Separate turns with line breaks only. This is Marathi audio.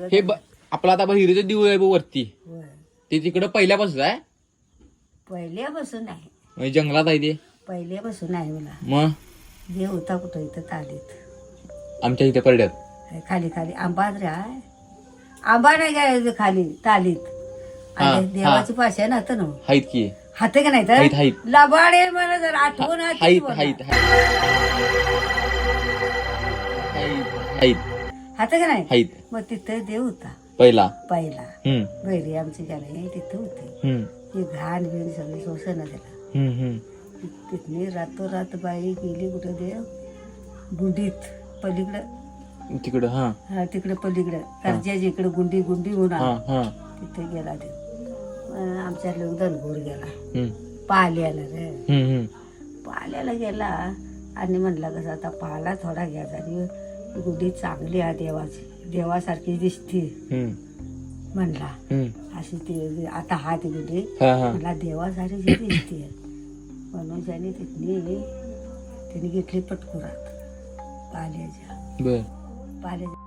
हे ब- आपला आता हिरीचं देऊळ आहे बघ वरती.
होय.
ते तिकडं पहिल्यापासून आहे?
पहिल्यापासून आहे.
म्हणजे जंगलात आहे ते?
पहिल्यापासून आहे मला
मग?
देव होता कुठं? इथं तालीत.
आमच्या इथे परड्यात
आहे खाली खाली. आंबाच रे आहे. आंबा नाही काय खाली तालीत.
हा,
आणि. देवाची पाशा ना ना.
आहेत की.
हाते का नाही
हाईत,
तर
हाईत.
लबाडे मला जर आठवण आली
आहेत
बोला.
आहेत आहेत
हाते का नाही?
आहेत
मग तिथं देव होता.
पहिला.
पहिला.
हम्म.
बैरी आमची गाडी तिथं होते.
हम्म.
ती घाण बिण सगळी शोषण त्याला.
हम्म हम्म.
तिथली रातोरात बाई गेली कुठं देव? गुंडीत. पलीकडं.
तिकडं हा.
हा तिकडे पलीकडं. कर्जाची इकडे गुंडी गुंडी होऊन
हा
आला.
हा
तिथे गेला देव. आमच्या लोक दनगोर गेला.
हम्म.
पाल्याला रे.
हम्म हम्म.
पाल्याला गेला आणि म्हणला कसं आता पाला थोडा घ्यायचा आणि गुंडी चांगली आहे देवाची. देवासारखी दिसते. म्हणला. अशी ती आता हा ती गुंडी
हा हा.
मला देवासारखी दिसते म्हणून त्याने तिथली तिने घेतली पटकुरात. पाल्याच्या पाल्याच्या